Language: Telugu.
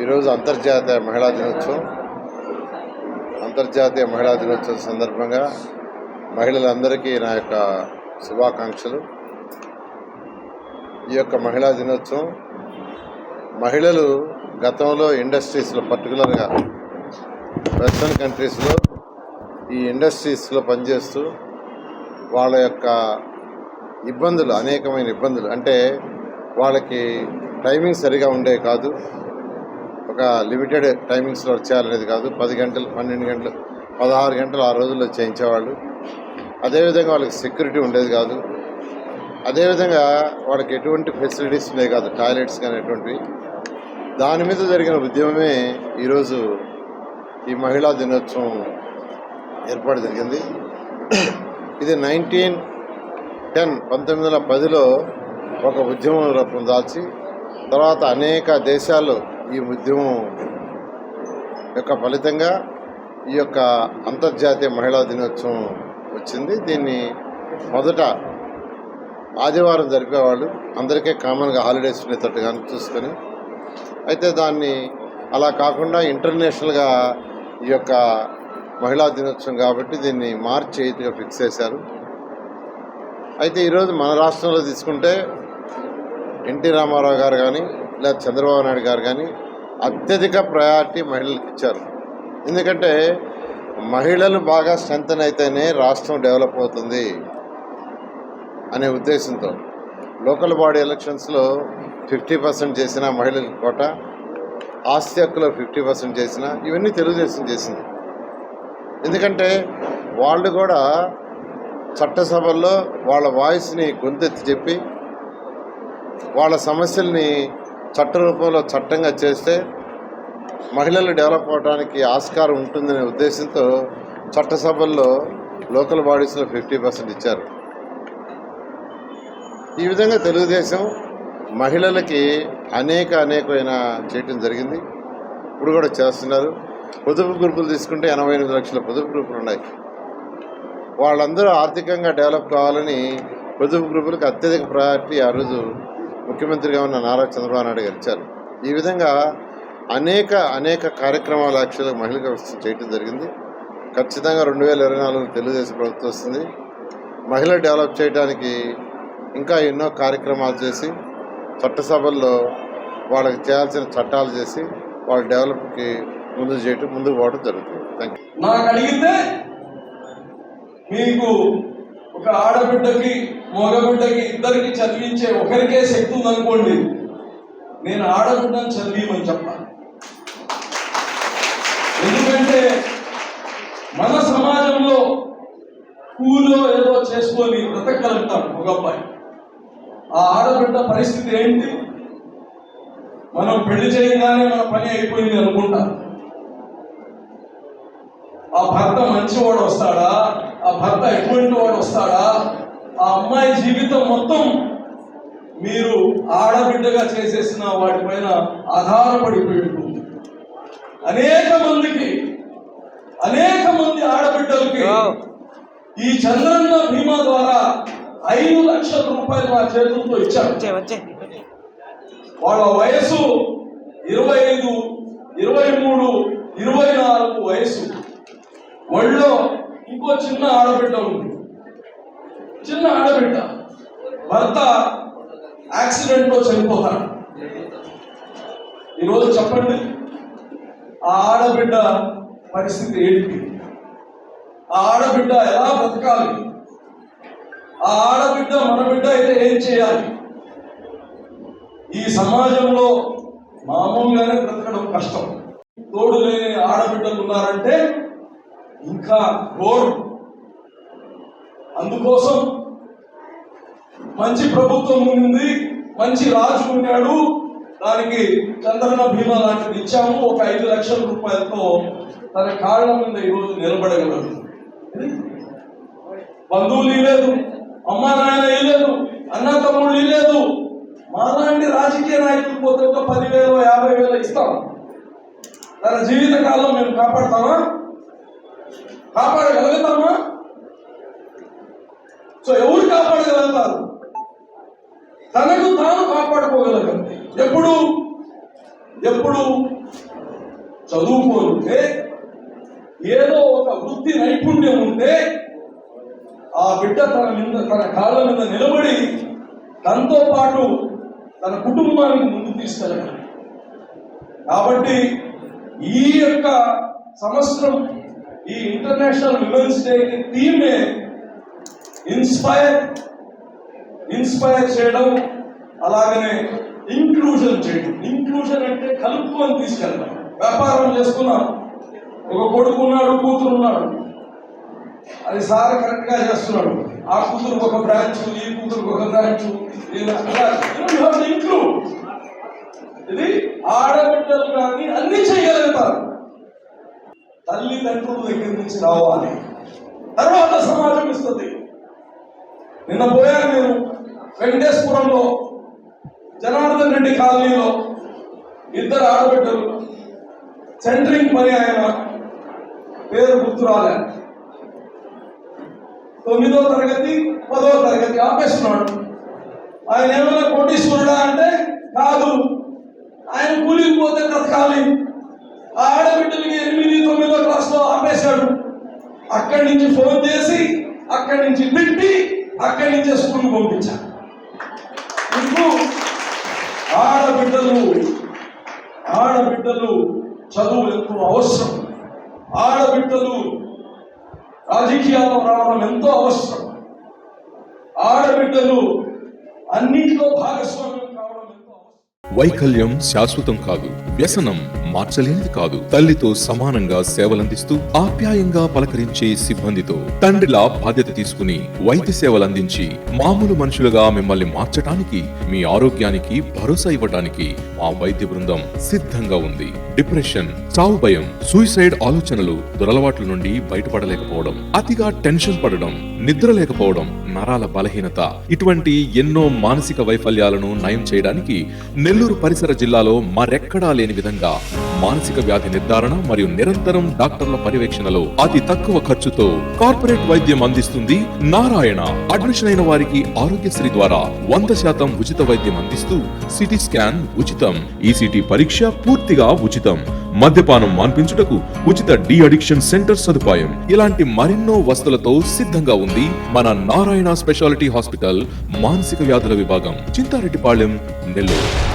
ఈరోజు అంతర్జాతీయ మహిళా దినోత్సవం. అంతర్జాతీయ మహిళా దినోత్సవం సందర్భంగా మహిళలందరికీ నా యొక్క శుభాకాంక్షలు. ఈ యొక్క మహిళా దినోత్సవం మహిళలు గతంలో ఇండస్ట్రీస్లో పర్టికులర్గా వెస్ట్రన్ కంట్రీస్లో ఈ ఇండస్ట్రీస్లో పనిచేస్తూ వాళ్ళ యొక్క ఇబ్బందులు అనేకమైన ఇబ్బందులు. అంటే వాళ్ళకి టైమింగ్ సరిగా ఉండేవి కాదు. ఒక లిమిటెడ్ టైమింగ్స్లో చేయాలనేది కాదు. పది గంటలు పన్నెండు గంటలు పదహారు గంటలు ఆ రోజుల్లో చేయించేవాళ్ళు. అదేవిధంగా వాళ్ళకి సెక్యూరిటీ ఉండేది కాదు. అదేవిధంగా వాళ్ళకి ఎటువంటి ఫెసిలిటీస్ ఉండేవి కాదు. టాయిలెట్స్ కానీ ఎటువంటివి దాని మీద జరిగిన ఉద్యమమే ఈరోజు ఈ మహిళా దినోత్సవం ఏర్పాటు జరిగింది. ఇది నైన్టీన్ టెన్ పంతొమ్మిది వందల పదిలో ఒక ఉద్యమం రూపం దాల్చి తర్వాత అనేక దేశాల్లో ఈ ఉద్యమం యొక్క ఫలితంగా ఈ యొక్క అంతర్జాతీయ మహిళా దినోత్సవం వచ్చింది. దీన్ని మొదట ఆదివారం జరిపేవాళ్ళు. అందరికీ కామన్గా హాలిడేస్ ఉండేటట్టుగా చూసుకొని. అయితే దాన్ని అలా కాకుండా ఇంటర్నేషనల్గా ఈ యొక్క మహిళా దినోత్సవం కాబట్టి దీన్ని మార్చి ఎయిత్గా ఫిక్స్ చేశారు. అయితే ఈరోజు మన రాష్ట్రంలో తీసుకుంటే ఎన్టీ రామారావు గారు కానీ లేదా చంద్రబాబు నాయుడు గారు కానీ అత్యధిక ప్రయారిటీ మహిళలకు ఇచ్చారు. ఎందుకంటే మహిళలు బాగా స్ట్రెంతన్ అయితేనే రాష్ట్రం డెవలప్ అవుతుంది అనే ఉద్దేశంతో లోకల్ బాడీ ఎలక్షన్స్లో ఫిఫ్టీ పర్సెంట్ చేసిన మహిళల కోట ఆస్తి హక్కులో ఫిఫ్టీ పర్సెంట్ చేసిన ఇవన్నీ తెలుగుదేశం చేసింది. ఎందుకంటే వాళ్ళు కూడా చట్టసభల్లో వాళ్ళ వాయిస్ని గొంతెత్తి చెప్పి వాళ్ళ సమస్యల్ని చట్ట రూపంలో చట్టంగా చేస్తే మహిళలు డెవలప్ అవడానికి ఆస్కారం ఉంటుందనే ఉద్దేశంతో చట్టసభల్లో లోకల్ బాడీస్లో ఫిఫ్టీ పర్సెంట్ ఇచ్చారు. ఈ విధంగా తెలుగుదేశం మహిళలకి అనేక అనేకమైన చేయటం జరిగింది. ఇప్పుడు కూడా చేస్తున్నారు. పొదుపు గ్రూపులు తీసుకుంటే ఎనభై ఎనిమిది లక్షల పొదుపు గ్రూపులు ఉన్నాయి. వాళ్ళందరూ ఆర్థికంగా డెవలప్ కావాలని పొదుపు గ్రూపులకు అత్యధిక ప్రయారిటీ ఆ రోజు ముఖ్యమంత్రిగా ఉన్న నారా చంద్రబాబు నాయుడు గారు ఇచ్చారు. ఈ విధంగా అనేక అనేక కార్యక్రమాలు యాక్చువల్గా మహిళలకు చేయటం జరిగింది. ఖచ్చితంగా రెండు వేల ఇరవై నాలుగు తెలుగుదేశం ప్రభుత్వం వస్తుంది. మహిళ డెవలప్ చేయడానికి ఇంకా ఎన్నో కార్యక్రమాలు చేసి చట్టసభల్లో వాళ్ళకి చేయాల్సిన చట్టాలు చేసి వాళ్ళ డెవలప్కి ముందు చేయటం ముందుకు పోవడం జరుగుతుంది. థ్యాంక్ యూ మీకు ఒక ఆడబిడ్డకి మగబిడ్డకి ఇద్దరికి చదివించే ఒకరికే శక్తి ఉందనుకోండి నేను ఆడబిడ్డను చదివిమని చెప్పాను ఎందుకంటే మన సమాజంలో కూలో ఏదో చేసుకొని బ్రతకగలుగుతాం ఒక అబ్బాయి. ఆ ఆడబిడ్డ పరిస్థితి ఏంటి? మనం పెళ్ళి చేయగానే మన పని అయిపోయింది అనుకుంటా ఆ భర్త మంచివాడు వస్తాడా? ఆ భర్త ఎటువంటి వాడు వస్తాడా? ఆ అమ్మాయి జీవితం మొత్తం మీరు ఆడబిడ్డగా చేసేసిన వాటిపైన ఆధారపడిపోయి ఉంటుంది. అనేక మందికి అనేక మంది ఆడబిడ్డలకి ఈ చంద్రన్న బీమా ద్వారా ఐదు లక్షల రూపాయలు నా చేతులతో ఇచ్చారు. వాళ్ళ వయసు ఇరవై ఐదు ఇరవై మూడు ఇరవై నాలుగు వయసు. ఒళ్ళో ఇంకో చిన్న ఆడబిడ్డ ఉంది. చిన్న ఆడబిడ్డ. భర్త యాక్సిడెంట్లో చనిపోతాడు. ఈరోజు చెప్పండి ఆ ఆడబిడ్డ పరిస్థితి ఏంటి? ఆ ఆడబిడ్డ ఎలా బ్రతకాలి ఆ ఆడబిడ్డ మన బిడ్డ అయితే ఏం చేయాలి? ఈ సమాజంలో మామూలుగానే బ్రతకడం కష్టం. తోడు లేని ఆడబిడ్డలు ఉన్నారంటే ఇంకా ఘోరం అందుకోసం మంచి ప్రభుత్వం ఉంది మంచి రాజు ఉన్నాడు. దానికి చంద్రన భీమా లాంటిది ఇచ్చాము. ఒక ఐదు లక్షల రూపాయలతో తన కాళ్ళ మీద ఈరోజు నిలబడగలదు బంధువులు ఇవ్వలేదు అమ్మా నాయన ఇవ్వలేదు అన్న తమ్ముళ్ళు ఇవ్వలేదు. మాలాంటి రాజకీయ నాయకులు పోతే ఒక పదివేలు యాభై వేలు ఇస్తాం. తన జీవితకాలం మేము కాపాడతామా? కాపాడగలుగుతామా సో ఎవరు కాపాడగలుగుతారు తనకు తాను కాపాడుకోగలగండి. ఎప్పుడు? ఎప్పుడు? చదువుకోనుంటే ఏదో ఒక వృత్తి నైపుణ్యం ఉంటే ఆ బిడ్డ తన మీద తన కాళ్ళ మీద నిలబడి తనతో పాటు తన కుటుంబానికి ముందు తీసుకెళ్ళగలడు. కాబట్టి ఈ యొక్క సంవత్సరం ఈ ఇంటర్నేషనల్ విమెన్స్ డే థీమే ఇన్స్పైర్ ఇన్స్పైర్ చేయడం అలాగనే ఇంక్లూజన్ చేయడం. ఇంక్లూజన్ అంటే కలుపుకొని తీసుకెళ్ళడం. వ్యాపారం చేసుకున్నాం. ఒక కొడుకు ఉన్నాడు కూతురు ఉన్నాడు. అది సార్ కరెక్ట్గా చేస్తున్నాడు. ఆ కూతురు ఒక బ్రాంచ్ ఈ కూతురు ఒక బ్రాంచ్. ఇంక్లూడ్. ఇది ఆడబిడ్డలు కానీ అన్ని చేయగలుగుతారు. తల్లిదండ్రుల దగ్గర నుంచి రావాలి. తర్వాత సమాజం ఇస్తుంది. నిన్న పోయాను నేను వెంకటేశ్వరంలో జనార్దన్ రెడ్డి కాలనీలో. ఇద్దరు ఆడబిడ్డలు సెంటరింగ్ పని ఆయన పేరు గుర్తు రాలే. తొమ్మిదో తరగతి పదో తరగతి ఆపేస్తున్నాడు. ఆయన ఏమైనా కోటీశ్వరుడా అంటే కాదు. ఆయన కూలికి పోతే బ్రతకాలి ఆ ఆడబిడ్డలకి ఎనిమిది తొమ్మిదో క్లాస్లో ఆపేశాడు. అక్కడి నుంచి ఫోన్ చేసి అక్కడి నుంచి తిట్టి అక్కడి నుంచి స్కూల్ పంపించాడు ఇప్పుడు ఆడబిడ్డలు ఆడబిడ్డలు చదువు ఎంతో అవసరం. ఆడబిడ్డలు రాజకీయాల్లో రావడం ఎంతో అవసరం. ఆడబిడ్డలు అన్నింటిలో భాగస్వామ్యం కావడం ఎంతో అవసరం. వైకల్యం శాశ్వతం కాదు వ్యసనం. మార్చలేనిది కాదు. తల్లితో సమానంగా సేవలందిస్తూ ఆప్యాయంగా పలకరించే సిబ్బందితో తండ్రిలా బాధ్యత తీసుకుని వైద్య సేవలందించి మామూలు మనుషులుగా మిమ్మల్ని మార్చటానికి మీ ఆరోగ్యానికి భరోసా ఇవ్వటానికి మా వైద్య బృందం సిద్ధంగా ఉంది. డిప్రెషన్ చావు భయం సూసైడ్ ఆలోచనలు దురలవాట్ల నుండి బయటపడలేకపోవడం అతిగా టెన్షన్ పడడం నిద్ర లేకపోవడం నరాల బలహీనత ఇటువంటి ఎన్నో మానసిక వైఫల్యాలను నయం చేయడానికి నెల్లూరు పరిసర జిల్లాలో మరెక్కడా లేని విధంగా మానసిక వ్యాధి నిర్ధారణ మరియు నిరంతరం డాక్టర్ల పర్యవేక్షణలో అతి తక్కువ ఖర్చుతో కార్పొరేట్ వైద్యం అందిస్తుంది నారాయణ. అడ్మిషన్ అయిన వారికి ఆరోగ్యశ్రీ ద్వారా వంద శాతం ఉచిత వైద్యం అందిస్తూ సిటీ స్కాన్ ఉచితం. ఈసీటీ పరీక్ష పూర్తిగా ఉచితం. మద్యపానం మాన్పించుటకు ఉచిత డి అడిక్షన్ సెంటర్ సదుపాయం. ఇలాంటి మరెన్నో వస్తులతో సిద్ధంగా ఉంది మన నారాయణ స్పెషాలిటీ హాస్పిటల్ మానసిక వ్యాధుల విభాగం. చింతారెడ్డిపాళెం నెల్లూరు.